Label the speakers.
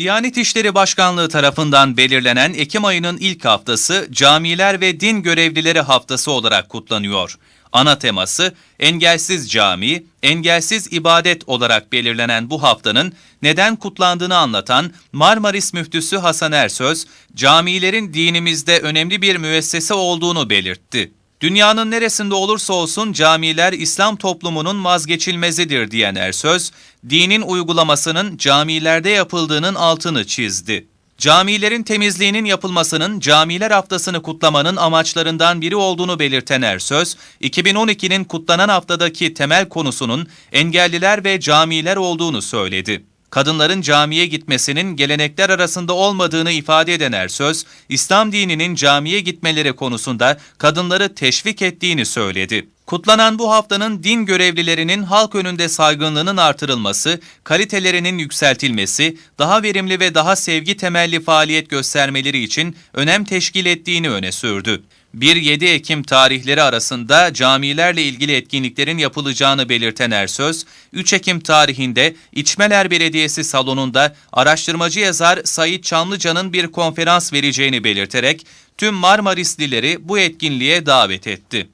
Speaker 1: Diyanet İşleri Başkanlığı tarafından belirlenen Ekim ayının ilk haftası Camiler ve Din Görevlileri Haftası olarak kutlanıyor. Ana teması engelsiz cami, engelsiz ibadet olarak belirlenen bu haftanın neden kutlandığını anlatan Marmaris Müftüsü Hasan Ersöz, camilerin dinimizde önemli bir müessese olduğunu belirtti. Dünyanın neresinde olursa olsun camiler İslam toplumunun vazgeçilmezidir diyen Ersöz, dinin uygulamasının camilerde yapıldığının altını çizdi. Camilerin temizliğinin yapılmasının Camiler Haftası'nı kutlamanın amaçlarından biri olduğunu belirten Ersöz, 2012'nin kutlanan haftadaki temel konusunun engelliler ve camiler olduğunu söyledi. Kadınların camiye gitmesinin gelenekler arasında olmadığını ifade eden Ersöz, İslam dininin camiye gitmeleri konusunda kadınları teşvik ettiğini söyledi. Kutlanan bu haftanın din görevlilerinin halk önünde saygınlığının artırılması, kalitelerinin yükseltilmesi, daha verimli ve daha sevgi temelli faaliyet göstermeleri için önem teşkil ettiğini öne sürdü. 1-7 Ekim tarihleri arasında camilerle ilgili etkinliklerin yapılacağını belirten Ersöz, 3 Ekim tarihinde İçmeler Belediyesi salonunda araştırmacı yazar Sait Çamlıca'nın bir konferans vereceğini belirterek tüm Marmarislileri bu etkinliğe davet etti.